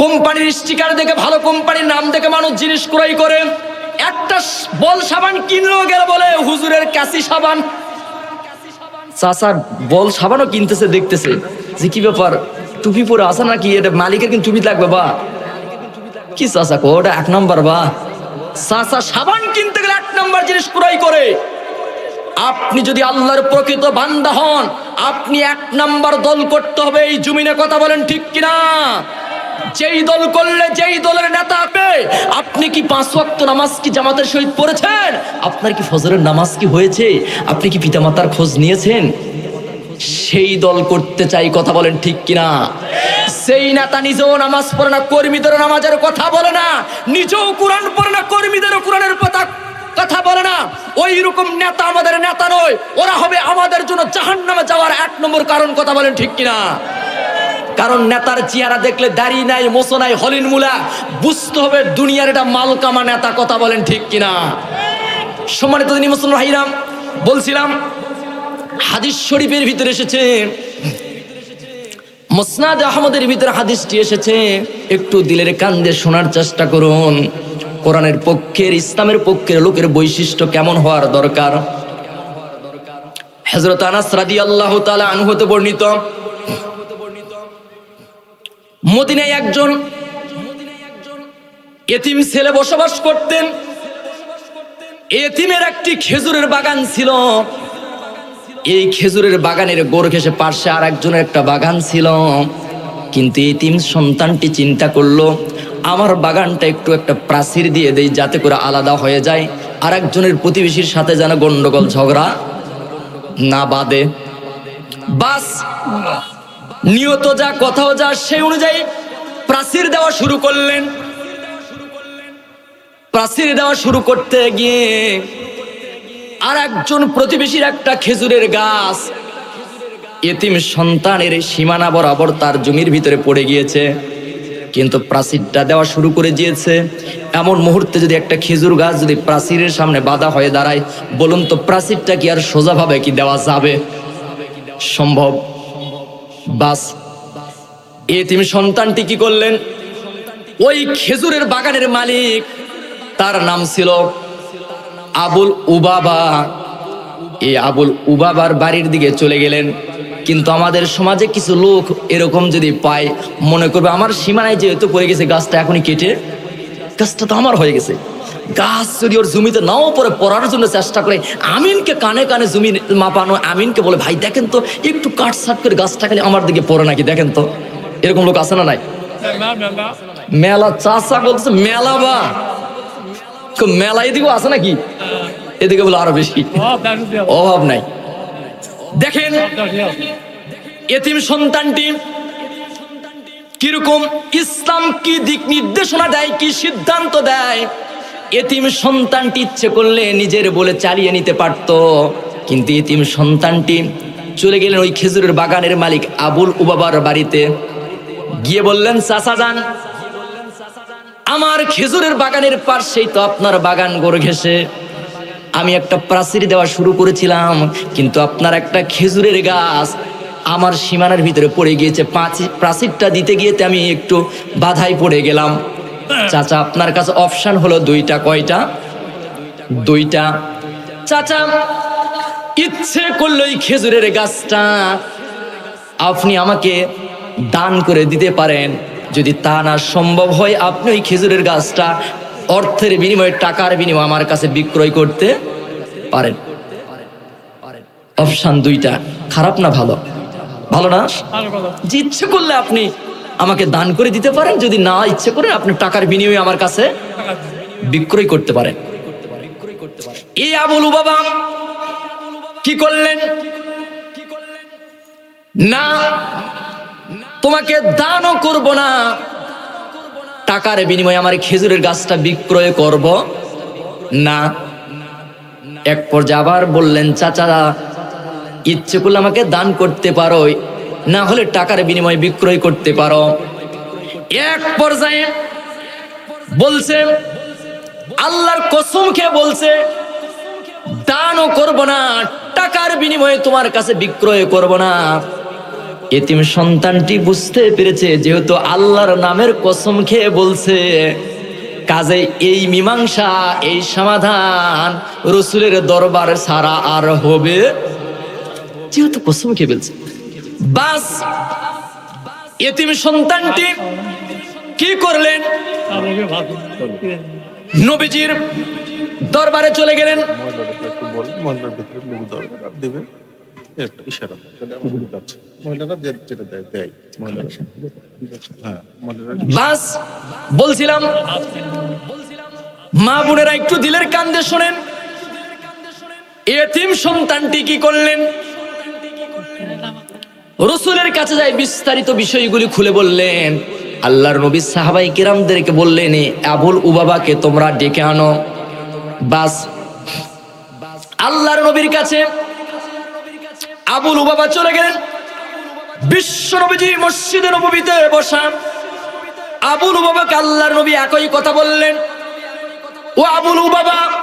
কোম্পানির স্টিকার দেখে ভালো কোম্পানির নাম দেখে মানুষ জিনিস ক্রয় করে। একটা বল সাবান কিনলো গেল বলে, হুজুরের ক্যাসি সাবান। চাচা, বল সাবানও কিনতেছে, দেখতেছে। যে কি ব্যাপার, টুপি পরে আসা নাকি? এটা মালিকের কিন্তু টুপি লাগবে, বা। কি চাচা কো, ওটা এক নাম্বার, বা। চাচা, সাবান কিনতে গেলে এক নাম্বার জিনিস ক্রয় করে। আপনি যদি আল্লাহর প্রকৃত বান্দা হন, আপনি এক নাম্বার দল করতে হবে, এই জমিনে কথা বলেন ঠিক কিনা? যেই দল করলে যেই দলের নেতা হবে আপনি কি পাঁচ ওয়াক্ত নামাজ কি জামাতের সহিত পড়েছেন? আপনার কি ফজরের নামাজ কি হয়েছে? আপনি কি পিতামাতার খোঁজ নিয়েছেন? সেই দল করতে চাই কথা বলেন ঠিক কিনা? সেই নেতা নিজেও নামাজ পড়ে না কর্মীদের নামাজের কথা বলে না, নিজেও কোরআন পড়ে না, কর্মীদেরও কোরআনের কথা কথা বলে না। ওই রকম নেতা আমাদের নেতা নয়, ওরা হবে আমাদের জন্য জাহান নামে যাওয়ার এক নম্বর কারণ, কথা বলেন ঠিক কিনা? কারণ নেতার চেহারা দেখলে দাড়ি নাই মোসো নাই, হলিন মুলা। বুঝতে হবে দুনিয়ার এটা মালকামা নেতা কথা বলেন ঠিক কিনা। সম্মানিত তিনি মুসলমান ভাইরাম, বলছিলাম, হাদিস শরীফের ভিতরে এসেছে, মোসনাদ আহমদের ভিতরে হাদিসটি এসেছে, একটু দিলের কান দিয়ে শোনার চেষ্টা করুন। কোরআনের পক্ষের, ইসলামের পক্ষের লোকের বৈশিষ্ট্য কেমন হওয়ার দরকার? হজরত আনাস রাদি আল্লাহ তালা আনুহতে বর্ণিত মদিনায় একজন এতিম ছেলে বসবাস করতেন। এতিমের একটি খেজুরের বাগান ছিল। এই খেজুরের বাগানের গোর ঘেসে পাশে আর একজনের একটা বাগান ছিল। কিন্তু এতিম সন্তানটি চিন্তা করল, আমার বাগানটা একটু একটা প্রাচীর দিয়ে দেই যাতে করে আলাদা হয়ে যায়। আর একজনের প্রতিবেশীর সাথে যেন গন্ডগোল ঝগড়া না বাদে বাস নিয়ত যা, কথাও যা, সেই অনুযায়ী প্রাচীর দেওয়া শুরু করলেন। প্রাচীর দেওয়া শুরু করতে গিয়ে আর একজন প্রতিবেশীর একটা খেজুরের গাছ এতিম সন্তানের সীমানা বরাবর তার জমির ভিতরে পড়ে গিয়েছে। কিন্তু প্রাচীরটা দেওয়া শুরু করে দিয়েছে। এমন মুহূর্তে যদি একটা খেজুর গাছ যদি প্রাচীরের সামনে বাধা হয়ে দাঁড়ায়, বলুন তো প্রাচীরটা কি আর সোজাভাবে কি দেওয়া যাবে? সম্ভব? বাস। এতিম সন্তানটি কি করলেন? ওই খেজুরের বাগানের মালিক, তার নাম ছিল আবুল উবাবা। এই আবুল উবাবার বাড়ির দিকে চলে গেলেন। কিন্তু আমাদের সমাজে কিছু লোক এরকম যদি পায়, মনে করবে আমার সীমানায় যেহেতু পড়ে গেছে গাছটা এখনই কেটে, গাছটা তো আমার হয়ে গেছে। গাছ যদি ওর জমিতে নাও পরে পড়ার জন্য চেষ্টা করে, আমিনকে কানে কানে জমি মাপানো, আমিনকে বলে, ভাই, দেখেন তো, একটু কাট সাট করে গাছটা খালি আমার দিকে পড়ে নাকি, দেখেন তো, এরকম লোক আছে না নাই? মেলা চাষা বলছে, মেলা বা। মেলা এদিকেও আছে নাকি? এদিকে বলে আরও বেশি। অভাব নাই। দেখেন, এতিম সন্তানটি কীরকম, ইসলাম কি দিক নির্দেশনা দেয়, কি সিদ্ধান্ত দেয়? এতিম সন্তানটি ইচ্ছে করলে নিজের বলে চালিয়ে নিতে পারত। কিন্তু এতিম সন্তানটি চলে গেলেন ওই খেজুরের বাগানের মালিক আবুল উবাবার বাড়িতে। গিয়ে বললেন, চাচা যান, আমার খেজুরের বাগানের পাশেই তো আপনার বাগান গড়ে ঘেসে আমি একটা প্রাচীর দেওয়া শুরু করেছিলাম, কিন্তু আপনার একটা খেজুরের গাছ আমার সীমানার ভিতরে পড়ে গিয়েছে। প্রাচীরটা দিতে গিয়েতে আমি একটু বাধাই পড়ে গেলাম। চাচা আপনার কাছে অপশন হলো দুইটা কয়টা? দুইটা। চাচা ইচ্ছে করল এই খেজুরের গাছটা আপনি আমাকে দান করে দিতে পারেন। যদি তা না সম্ভব হয় আপনি ওই খেজুরের গাছটা অর্থের বিনিময়ে টাকার বিনিময়ে আমার কাছে বিক্রয় করতে পারেন। অপশান দুইটা। খারাপ না ভালো? ভালো না? যে ইচ্ছে করলে আপনি আমাকে দান করে দিতে পারেন, যদি না ইচ্ছে করেন আপনি টাকার বিনিময়ে আমার কাছে বিক্রয় করতে পারেন। এই আবুল বাবা কি করলেন? না, তোমাকে দানও করব না। টাকার বিনিময়ে আমার খেজুরের গাছটা বিক্রয় করব। না, এক পর্যায়ে আবার বললেন, চাচা, ইচ্ছে করলে আমাকে দান করতে পারো। না হলে টাকার বিনিময়ে বিক্রয় করতে পারো। এক পর্যায়ে বলছে, আল্লাহর কসম খেয়ে বলছে, দানও করব না, টাকার বিনিময়ে তোমার কাছে বিক্রয় করব না। এতিম সন্তানটি বুঝতে পেরেছে, যেহেতু আল্লাহর নামের কসম খেয়ে বলছে, কাজে এই মীমাংসা, এই সমাধান রসুলের দরবার সারা আর হবে। যেহেতু কসম খেয়ে বলছে। বাস, এতিম সন্তানটি কি করলেন? নবীজির দরবারে চলে গেলেন। বাস, বলছিলাম, মা বোনেরা একটু দিলের কান্দে শোনেন। এতিম সন্তানটি কি করলেন? রসুলের কাছে যাই বিস্তারিত বিষয়গুলি খুলে বললেন। আল্লাহর নবী সাহাবাই কিরামদেরকে বললেন, "এ আবুল উবাবাকে তোমরা ডেকে আনো। বাস, আল্লাহর নবীর কাছে আবুল উবাবা চলে গেলেন। বিশ্ব নবীজি মসজিদে নবীতে বসা। আবুল বাবাকে আল্লাহর নবী একই কথা বললেন। ও আবুল বাবা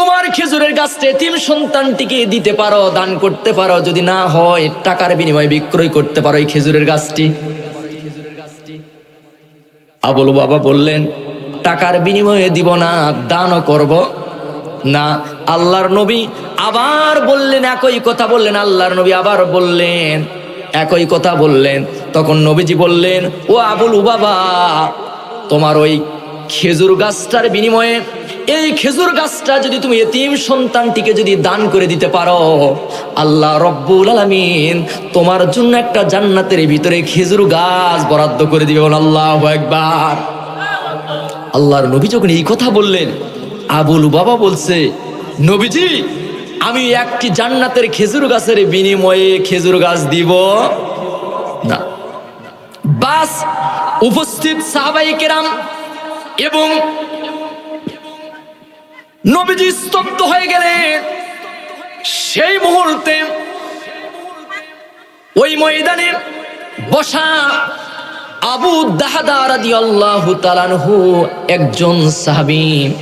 তোমার খেজুরের গাছটা তিন সন্তানটিকে দিতে পারো, দান করতে পারো, যদি না হয় টাকার বিনিময়ে বিক্রয় করতে পারো এই খেজুরের গাছটি। আবুল বাবা বললেন, টাকার বিনিময়ে দিব না, দানও করব না। আল্লাহর নবী আবার বললেন, একই কথা বললেন, আল্লাহর নবী আবার বললেন, একই কথা বললেন। তখন নবীজি বললেন, ও আবুল বাবা, তোমার ওই খেজুর গাছটার বিনিময়ে এই খেজুর গাছটা যদি তুমি এতিম সন্তানটিকে যদি দান করে দিতে পারো, আল্লাহ রব্বুল আলামিন তোমার জন্য একটা জান্নাতের ভিতরে খেজুর গাছ বরাদ্দ করে দিবে আল্লাহ একবার আল্লাহর নবী যখন এই কথা বললেন, আবুল বাবা বলছে, নবীজি, আমি একটি জান্নাতের খেজুর গাছের বিনিময়ে খেজুর গাছ দিব। না। বাস, উপস্থিত সাহাবাই কেরাম এবং নবীজি স্তব্ধ হয়ে গেলেন সেই মুহূর্তে ওই ময়দানে বসা আবু দাহাদা রাদিয়াল্লাহু তাআলাহু একজন সাহাবী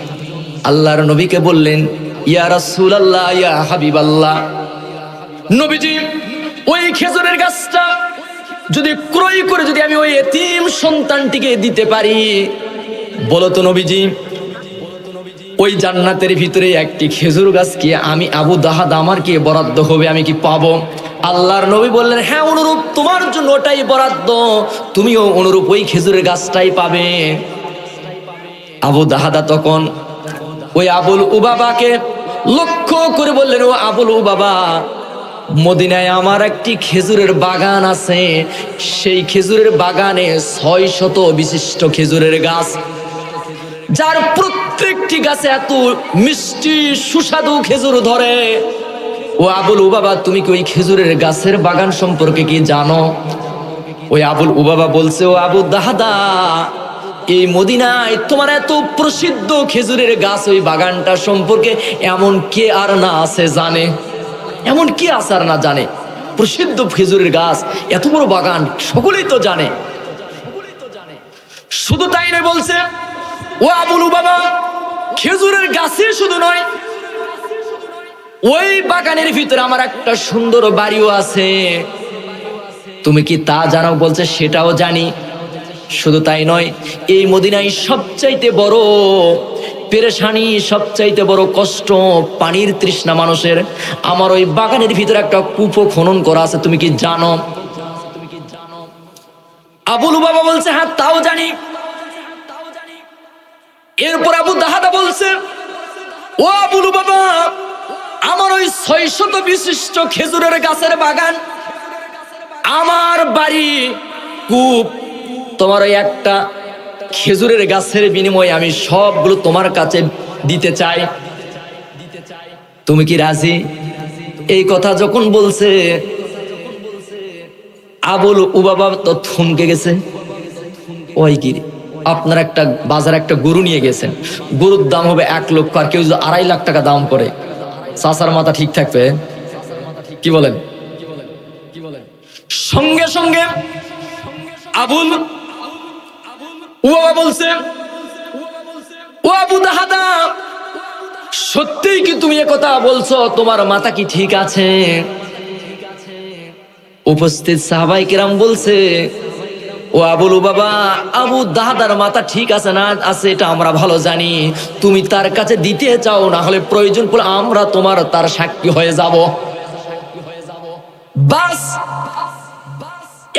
আল্লাহর নবীকে বললেন, ইয়া রাসূলুল্লাহ, ইয়া হাবিবাল্লাহ। নবীজি ওই খেজুরের গাছটা যদি ক্রয় করে যদি আমি ওই এতিম সন্তানটিকে দিতে পারি বলো তো নবীজি, ওই জান্নাতের ভিতরে একটি খেজুর গাছকে আমি আবু দাহাদ আমার কি বরাদ্দ হবে, আমি কি পাবো? আল্লাহর নবী বললেন হ্যাঁ অনুরূপ, তোমার জন্য ওটাই বরাদ্দ। তুমিও অনুরূপ ওই খেজুরের গাছটাই পাবে। আবু দাহাদা তখন ওই আবুল উবাবাকে লক্ষ্য করে বললেন, ও আবুল উবাবা, মদিনায় আমার একটি খেজুরের বাগান আছে। সেই খেজুরের বাগানে ছয় শত বিশিষ্ট খেজুরের গাছ যার প্রত্যেকটি গাছে এত মিষ্টি, সুস্বাদু খেজুর ধরে। ও আবুল উবাবা, তুমি কি ওই খেজুরের গাছের বাগান সম্পর্কে কি জানো? ওই আবুল উবাবা বলছে, ও আবু দাহাদা, এই মদিনায় তোমার এত প্রসিদ্ধ খেজুরের গাছ ওই বাগানটা সম্পর্কে এমন কে আর না আছে জানে? এমন কে আছে আর না জানে? প্রসিদ্ধ খেজুরের গাছ, এত বড় বাগান, সকলেই তো জানে। শুধু তাই না বলছে ও আবুল বাবা খেজুরের গাছে শুধু নয়, ওই বাগানের ভিতরে আমার একটা সুন্দর বাড়িও আছে। তুমি কি তা জানো? বলছে, সেটাও জানি। শুধু তাই নয়, এই মদিনায় সবচাইতে বড় পেরেশানি, সবচাইতে বড় কষ্ট পানির তৃষ্ণা মানুষের। আমার ওই বাগানের ভিতরে একটা কূপ খনন করা আছে, তুমি কি জানো? আবুল বাবা বলছে হ্যাঁ তাও জানি। এরপর আবু দাহাদা বলছে, ও আবুল বাবা, আমার ওই ছয়শত বিশিষ্ট খেজুরের গাছের বাগান, আমার বাড়ি কূপ। তোমার ওই একটা খেজুরের গাছের বিনিময়ে আমি সবগুলো তোমার কাছে দিতে চাই। তুমি কি রাজি? এই কথা যখন বলছে, আবুল উবাবা তো থমকে গেছে। ওই কি? আপনার একটা বাজার একটা গরু নিয়ে গেছেন। গরুর দাম হবে এক লক্ষ, আর কেউ যদি আড়াই লাখ টাকা দাম করে চাষার মাথা ঠিক থাকবে? কি বলেন? সঙ্গে সঙ্গে আবুল বলছে, ও আবু দাহাদা, সত্যিই কি তুমি কথা বলছো? তোমার মাথা কি ঠিক আছে? উপস্থিত সাহাবাই কিরাম বলছে ও আবুলু বাবা, আবু দাদার মাথা ঠিক আছে না? আছে, এটা আমরা ভালো জানি। তুমি তার কাছে দিতে চাও, না হলে প্রয়োজন পড়লে আমরা তোমার তার সাক্ষী হয়ে যাব। বাস,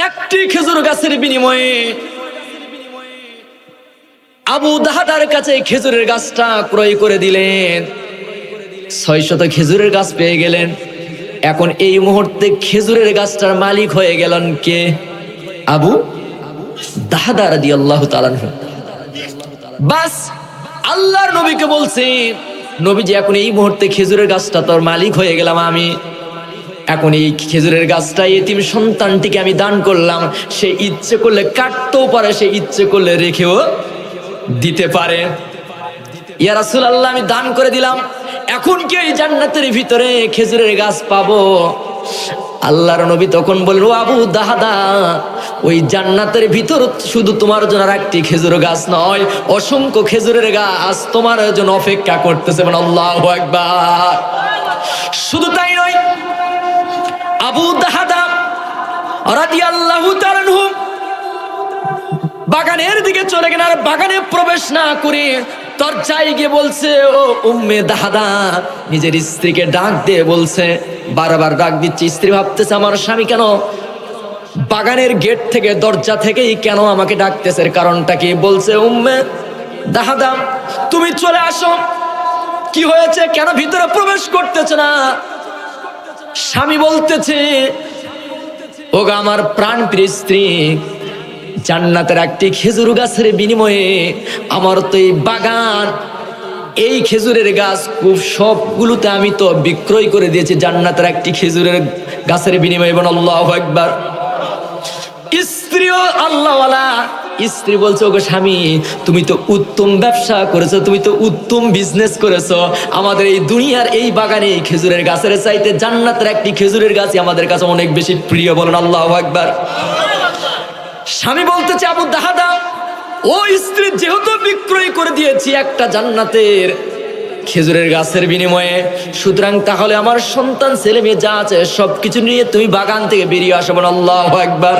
একটি খেজুর গাছের বিনিময়ে আবু দাহাদার কাছে খেজুরের গাছটা ক্রয় করে দিলেন। ছয় শত খেজুরের গাছ পেয়ে গেলেন। এখন এই মুহূর্তে খেজুরের গাছটার মালিক হয়ে গেলেন কে? আবু? দাহাদার দি আল্লাহ বাস আল্লাহর নবীকে বলছে, নবীজি, এখন এই মুহূর্তে খেজুরের গাছটা তোর মালিক হয়ে গেলাম আমি। এখন এই খেজুরের গাছটা এতিম সন্তানটিকে আমি দান করলাম। সে ইচ্ছে করলে কাটতেও পারে, সে ইচ্ছে করলে রেখেও দিতে পারে। ইয়া রাসূলুল্লাহ, আমি দান করে দিলাম। এখন কি এই জান্নাতের ভিতরে খেজুরের গাছ পাবো? আল্লাহর নবী তখন বলল "ও আবু দাহাদা ওই জান্নাতের ভিতর শুধু তোমার জন্য আর একটি খেজুর গাছ নয়, অসংখ্য খেজুরের গাছ তোমার জন্য অপেক্ষা করতেছে মানে আল্লাহ একবার শুধু তাই নয়, আবু দাহাদা রাদিয়াল্লাহু তাআলা আনহু বাগানের দিকে চলে গেলেন আর বাগানে প্রবেশ না করে দরজায় গিয়ে বলছে, ও উম্মে দাহাদা। নিজের স্ত্রীকে ডাক দিয়ে বলছে, বারবার ডাক দিচ্ছে, স্ত্রী ভাবতেছে, আমার স্বামী কেন বাগানের গেট থেকে দরজা থেকেই কেন আমাকে ডাকতেছে? কারণটা কি? বলছে, উম্মে দাহাদা তুমি চলে আসো। কি হয়েছে? কেন ভিতরে প্রবেশ করতেছ না? স্বামী বলতেছে, ওগা, আমার প্রাণ প্রিয় স্ত্রী, জান্নাতের একটি খেজুর গাছের বিনিময়ে আমার তো এই বাগান, এই খেজুরের গাছ খুব সবগুলোতে আমি তো বিক্রয় করে দিয়েছি, জান্নাতের একটি খেজুরের গাছের বিনিময়ে। এবং আল্লাহ একবার স্ত্রীও আল্লাহওয়ালা, স্ত্রী বলছে, ওগো স্বামী, তুমি তো উত্তম ব্যবসা করেছ, তুমি তো উত্তম বিজনেস করেছ। আমাদের এই দুনিয়ার এই বাগানে এই খেজুরের গাছের চাইতে জান্নাতের একটি খেজুরের গাছই আমাদের কাছে অনেক বেশি প্রিয়। বলেন আল্লাহ একবার স্বামী বলতেছে, আবু দাহাদা, ও স্ত্রী, যেহেতু বিক্রয় করে দিয়েছি একটা জান্নাতের খেজুরের গাছের বিনিময়ে, সুতরাং তাহলে আমার সন্তান, ছেলে মেয়ে যা আছে সবকিছু নিয়ে তুমি বাগান থেকে বেরিয়ে আসো। বলো আল্লাহ একবার